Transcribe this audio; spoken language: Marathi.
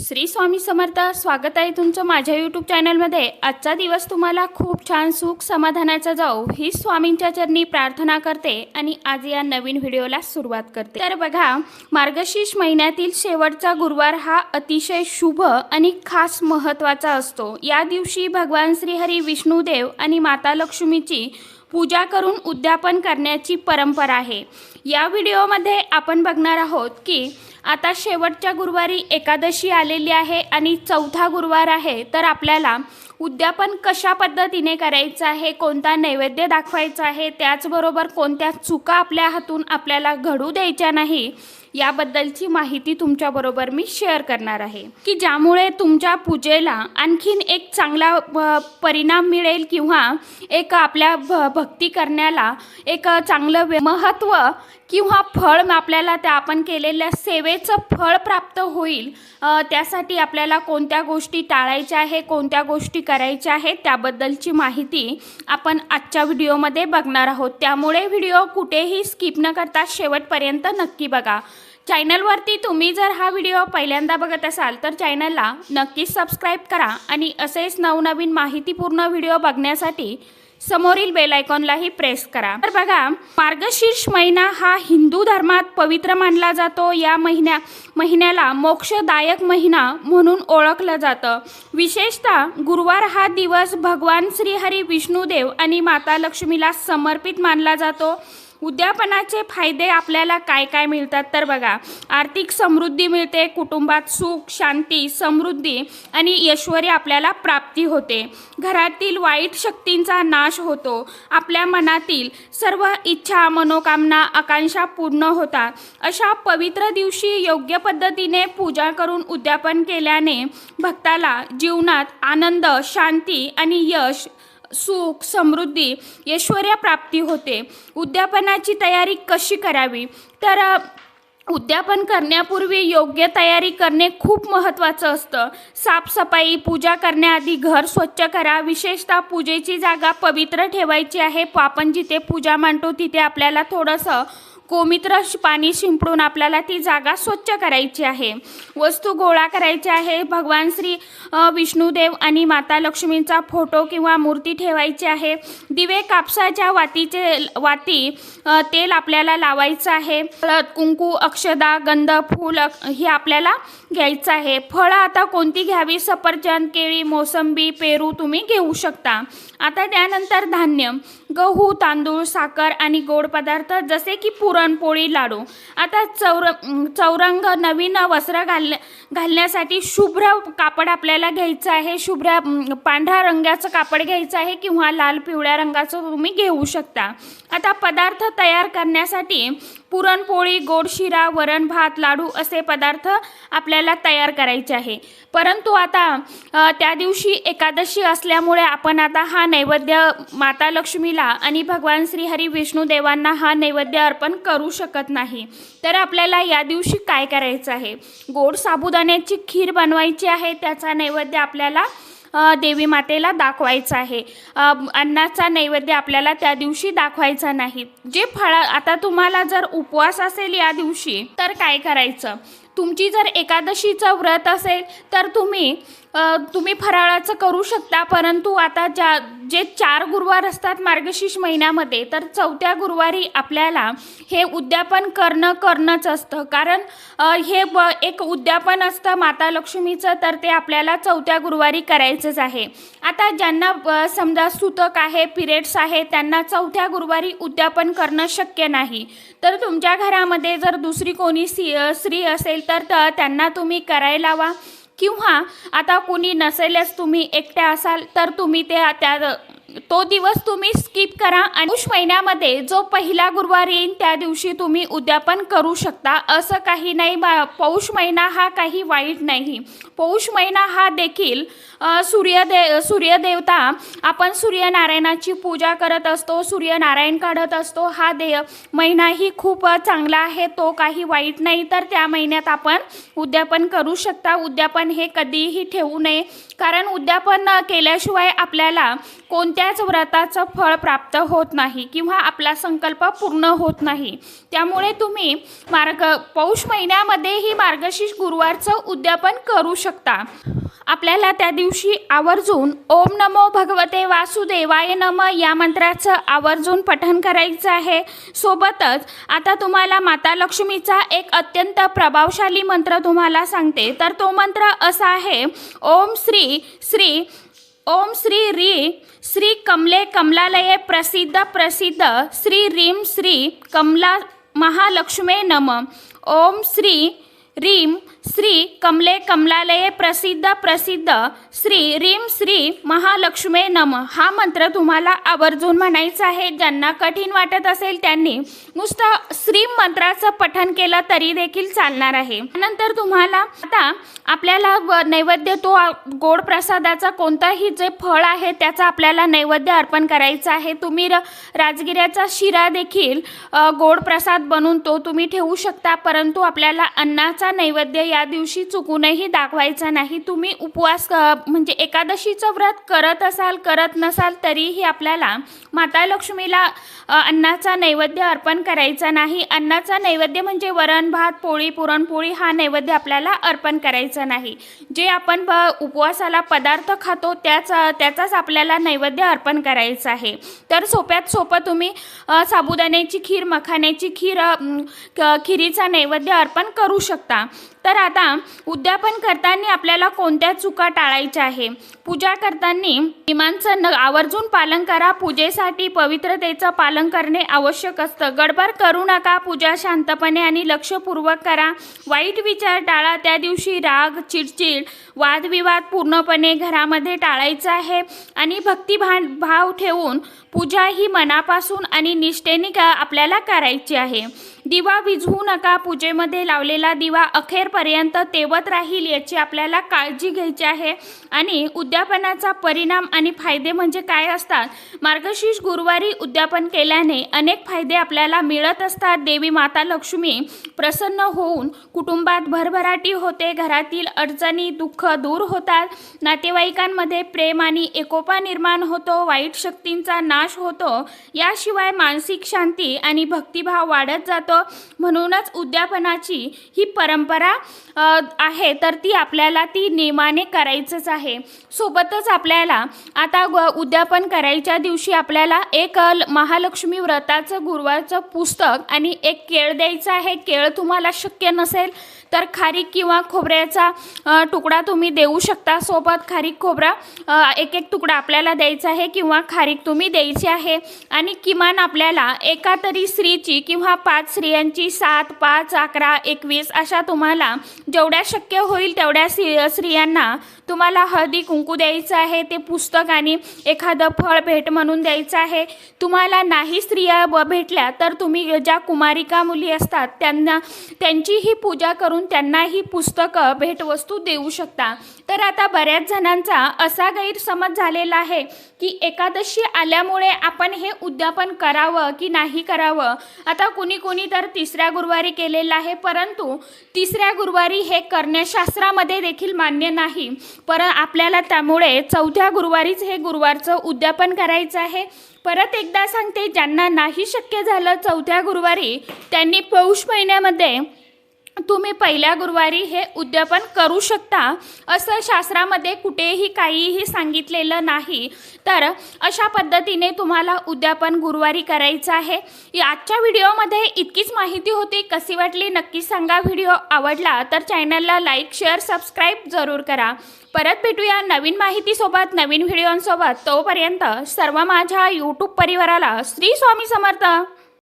श्री स्वामी समर्थ स्वागत आहे तुमचं माझ्या यूट्यूब चॅनलमध्ये आजचा दिवस तुम्हाला खूप छान सुख समाधानाचा जाऊ ही स्वामींच्या चरणी प्रार्थना करते आणि आज या नवीन व्हिडिओला सुरुवात करते. तर बघा मार्गशीर्ष महिन्यातील शेवटचा गुरुवार हा अतिशय शुभ आणि खास महत्त्वाचा असतो. या दिवशी भगवान श्रीहरी विष्णुदेव आणि माता लक्ष्मीची पूजा करून उद्यापन करण्याची परंपरा आहे. या व्हिडिओमध्ये आपण बघणार आहोत की आता शेवटच्या गुरुवारी एकादशी आलेली आहे आणि चौथा गुरुवार आहे तर आपल्याला उद्यापन कशा पद्धतीने करायचं आहे कोणता नैवेद्य दाखवायचा आहे त्याचबरोबर कोणत्या चुका आपल्या हातून आपल्याला घडू द्यायच्या नाही याबद्दलची माहिती तुमच्याबरोबर मी शेअर करणार आहे. की ज्यामुळे तुमच्या पूजेला आणखीन एक चांगला परिणाम मिळेल किंवा एक आपल्या भ भक्ती करण्याला एक चांगलं महत्त्व किंवा फळ आपल्याला त्या आपण केलेल्या सेवेचं फळ प्राप्त होईल त्यासाठी आपल्याला कोणत्या गोष्टी टाळायच्या आहे कोणत्या गोष्टी करायच्या आहेत त्याबद्दलची माहिती आपण आजच्या व्हिडिओमध्ये बघणार आहोत. त्यामुळे व्हिडिओ कुठेही स्किप न करता शेवटपर्यंत नक्की बघा. चॅनलवरती तुम्ही जर हा व्हिडिओ पहिल्यांदा बघत असाल तर चॅनलला नक्कीच सबस्क्राईब करा आणि असेच नवनवीन माहितीपूर्ण व्हिडिओ बघण्यासाठी समोरील बेल आयकॉनलाही प्रेस करा. तर बघा मार्गशीर्ष महिना हा हिंदू धर्मात पवित्र मानला जातो. या महिन्या महिन्याला मोक्षदायक महिना म्हणून ओळखलं जातं. विशेषतः गुरुवार हा दिवस भगवान श्रीहरी विष्णुदेव आणि माता लक्ष्मीला समर्पित मानला जातो. उद्यापनाचे फायदे आपल्याला काय काय मिळतात? तर बघा आर्थिक समृद्धी मिळते कुटुंबात सुख शांती समृद्धी आणि ऐश्वर्य आपल्याला प्राप्ती होते. घरातील वाईट शक्तींचा नाश होतो. आपल्या मनातील सर्व इच्छा मनोकामना आकांक्षा पूर्ण होतात. अशा पवित्र दिवशी योग्य पद्धतीने पूजा करून उद्यापन केल्याने भक्ताला जीवनात आनंद शांती आणि यश सुख समृद्धी ऐश्वर्यप्राप्ती होते. उद्यापनाची तयारी कशी करावी? तर उद्यापन करण्यापूर्वी योग्य तयारी करणे खूप महत्त्वाचं असतं. साफसफाई पूजा करण्याआधी घर स्वच्छ करा. विशेषतः पूजेची जागा पवित्र ठेवायची आहे. आपण जिथे पूजा मांडतो तिथे आपल्याला थोडंसं कोमित्र पाणी शिंपडून आपल्याला ती जागा स्वच्छ करायची आहे. वस्तू गोळा करायची आहे. भगवान श्री विष्णुदेव आणि माता लक्ष्मींचा फोटो किंवा मूर्ती ठेवायची आहे. दिवे कापसाच्या वातीचे वाती तेल आपल्याला लावायचं आहे. हळद कुंकू अक्षदा गंध फूल हे आपल्याला घ्यायचं आहे. फळं आता कोणती घ्यावी? सफरचंद केळी मोसंबी पेरू तुम्ही घेऊ शकता. आता त्यानंतर धान्य. गहू तांदूळ साखर आणि गोड पदार्थ जसे की पुरणपोळी लाडू. आता चौर चौरंग नवीन वस्त्र घाल घालण्यासाठी शुभ्र कापड आपल्याला घ्यायचं आहे. शुभ्र पांढऱ्या रंगाचं कापड घ्यायचं आहे किंवा लाल पिवळ्या रंगाचं तुम्ही घेऊ शकता. आता पदार्थ तयार करण्यासाठी पुरणपोळी गोड शिरा वरण भात लाडू असे पदार्थ आपल्याला तयार करायचे आहे. परंतु आता त्या दिवशी एकादशी असल्यामुळे आपण आता हा नैवेद्य माता लक्ष्मीला आणि भगवान श्री हरी विष्णू देवांना हा नैवेद्य अर्पण करू शकत नाही. तर आपल्याला या दिवशी काय करायचं आहे? गोड साबुदाण्याची खीर बनवायची आहे त्याचा नैवेद्य आपल्याला देवी मातेला दाखवायचं आहे. अन्नाचा नैवेद्य आपल्याला त्या दिवशी दाखवायचा नाही. जे फळ आता तुम्हाला जर उपवास असेल या दिवशी तर काय करायचं? तुमची जर एकादशीचं व्रत असेल तर तुम्ही तुम्ही फराळाचं करू शकता परंतु आता ज्या जे चार गुरुवार असतात मार्गशीर्ष महिन्यामध्ये तर चौथ्या गुरुवारी आपल्याला हे उद्यापन करणं करणंच असतं. कारण हे ब एक उद्यापन असतं माता लक्ष्मीचं तर ते आपल्याला चौथ्या गुरुवारी करायचंच आहे. आता ज्यांना समजा सुतक आहे पिरियड्स आहे त्यांना चौथ्या गुरुवारी उद्यापन करणं शक्य नाही. तर तुमच्या घरामध्ये जर दुसरी कोणी सी स्त्री असेल तर त्यांना तुम्ही करायला लावा. किंवा आता कोणी नसेलच तुम्ही एकट्या असाल तर तुम्ही ते त्या तो दिवस तुम्ही स्किप करा आणि महिन्यामध्ये जो पहिला गुरुवार येईल त्या दिवशी तुम्ही उद्यापन करू शकता. असं काही नाही बा पौष महिना हा काही वाईट नाही. पौष महिना हा देखील सूर्यदेव सूर्यदे सूर्यदेवता आपण सूर्यनारायणाची पूजा करत असतो सूर्यनारायण काढत असतो हा दे महिनाही खूप चांगला आहे तो काही वाईट नाही तर त्या महिन्यात आपण उद्यापन करू शकता. उद्यापन हे कधीही ठेवू नये. कारण उद्यापन केल्याशिवाय आपल्याला कोणत्याच व्रताचं फळ प्राप्त होत नाही किंवा आपला संकल्प पूर्ण होत नाही. त्यामुळे तुम्ही मार्ग पौष महिन्यामध्येही मार्गशीर्ष गुरुवारचं उद्यापन करू शकता. आपल्याला त्या दिवशी आवर्जून ओम नमो भगवते वासुदेवाय नम या मंत्राचं आवर्जून पठण करायचं आहे. सोबतच आता तुम्हाला माता लक्ष्मीचा एक अत्यंत प्रभावशाली मंत्र तुम्हाला सांगते. तर तो मंत्र असा आहे ओम श्री श्री ओम श्री री श्री कमले कमलालये प्रसिद्ध प्रसिद्ध श्री रीम श्री कमला महालक्ष्मे नम. ओम श्री रीम श्री कमले कमलालये प्रसिद्ध प्रसिद्ध. श्री रीम श्री महालक्ष्मे नम. हा मंत्र तुम्हाला आवर्जून म्हणायचा आहे. ज्यांना कठीण वाटत असेल त्यांनी नुसतं श्री मंत्राचं पठन केलं तरी देखील चालणार आहे. नंतर तुम्हाला आता आपल्याला व- नैवेद्य तो गोड प्रसादाचा कोणताही जे फळ आहे त्याचा आपल्याला नैवेद्य अर्पण करायचा आहे. तुम्ही र राजगिऱ्याचा शिरा देखील गोड प्रसाद बनून तो तुम्ही ठेवू शकता. परंतु आपल्याला अन्नाचा नैवेद्य या दिवशी चुकूनही दाखवायचा नाही. तुम्ही उपवास म्हणजे एकादशीचं व्रत करत असाल करत नसाल तरीही आपल्याला माता लक्ष्मीला अन्नाचा नैवेद्य अर्पण करायचा नाही. अन्नाचा नैवेद्य म्हणजे वरण भात पोळी पुरणपोळी हा नैवेद्य आपल्याला अर्पण करायचा नाही. जे आपण ब उपवासाला पदार्थ खातो त्याच त्याचाच आपल्याला नैवेद्य अर्पण करायचं आहे. तर सोप्यात सोपं तुम्ही साबुदाण्याची खीर मखाण्याची खीर खिरीचा नैवेद्य अर्पण करू शकता. tá? तर आता उद्यापन करताना आपल्याला कोणत्या चुका टाळायच्या आहे? पूजा करताना नियमांचं न आवर्जून पालन करा. पूजेसाठी पवित्रतेचं पालन करणे आवश्यक असतं. गडबड करू नका. पूजा शांतपणे आणि लक्षपूर्वक करा. वाईट विचार टाळा. त्या दिवशी राग चिडचिड वादविवाद पूर्णपणे घरामध्ये टाळायचा आहे. आणि भक्तिभान भाव ठेवून पूजा ही मनापासून आणि निष्ठेने का आपल्याला करायची आहे. दिवा विझवू नका. पूजेमध्ये लावलेला दिवा अखेर अखेरपर्यंत तेवत राहील याची आपल्याला काळजी घ्यायची आहे. आणि उद्यापनाचा परिणाम आणि फायदे म्हणजे काय असतात? मार्गशीर्ष गुरुवारी उद्यापन केल्याने अनेक फायदे आपल्याला मिळत असतात. देवी माता लक्ष्मी प्रसन्न होऊन कुटुंबात भरभराटी होते. घरातील अडचणी दुःख दूर होतात. नातेवाईकांमध्ये प्रेम आणि एकोपा निर्माण होतो. वाईट शक्तींचा नाश होतो. याशिवाय मानसिक शांती आणि भक्तिभाव वाढत जातो. म्हणूनच उद्यापनाची ही परंपरा आहे तर ती आपल्याला ती नियमाने करायचंच आहे. सोबतच आपल्याला आता उद्यापन करायच्या दिवशी आपल्याला एक ल- महालक्ष्मी व्रताचं गुरुवारचं पुस्तक आणि एक केळ द्यायचं आहे. केळ तुम्हाला शक्य नसेल तर खारीक किंवा खोबऱ्याचा तुकडा तुम्ही देऊ शकता. सोबत खारीक खोबरा एक एक तुकडा आपल्याला द्यायचा आहे किंवा खारीक तुम्ही द्यायची आहे. आणि किमान आपल्याला एका तरी स्त्रीची किंवा पाच स्त्रियांची सात पाच अकरा एकवीस अशा तुम्हाला जेवढ्या शक्य होईल तेवढ्या स्त्री स्त्रियांना तुम्हाला हळदी कुंकू द्यायचं आहे. ते पुस्तक आणि एखादं फळ भेट म्हणून द्यायचं आहे. तुम्हाला नाही स्त्रिया ब- भेटल्या तर तुम्ही ज्या कुमारिका मुली असतात त्यांना त्यांचीही पूजा करून त्यांना ही पुस्तकं भेटवस्तू देऊ शकता. तर आता बऱ्याच जणांचा असा गैरसमज झालेला आहे की एकादशी आल्यामुळे आपण हे उद्यापन करावं की नाही करावं? आता कुणी कुणी तर तिसऱ्या गुरुवारी केलेलं आहे परंतु तिसऱ्या गुरुवारी हे करण्याशास्त्रामध्ये देखील मान्य नाही. पर आपल्याला त्यामुळे चौथ्या गुरुवारीच हे गुरुवारचं उद्यापन करायचं आहे. परत एकदा सांगते ज्यांना नाही शक्य झालं चौथ्या गुरुवारी त्यांनी पौष महिन्यामध्ये तुम्ही पहिल्या गुरुवारी हे उद्यापन करू शकता. असं शास्त्रामध्ये कुठेही काहीही सांगितलेलं नाही. तर अशा पद्धतीने तुम्हाला उद्यापन गुरुवारी करायचं आहे. आजच्या व्हिडिओमध्ये इतकीच माहिती होती. कशी वाटली नक्की सांगा. व्हिडिओ आवडला तर चॅनलला लाईक शेअर सबस्क्राईब जरूर करा. परत भेटूया नवीन माहितीसोबत नवीन व्हिडिओंसोबत. तोपर्यंत सर्व माझ्या यूट्यूब परिवाराला श्री स्वामी समर्थ.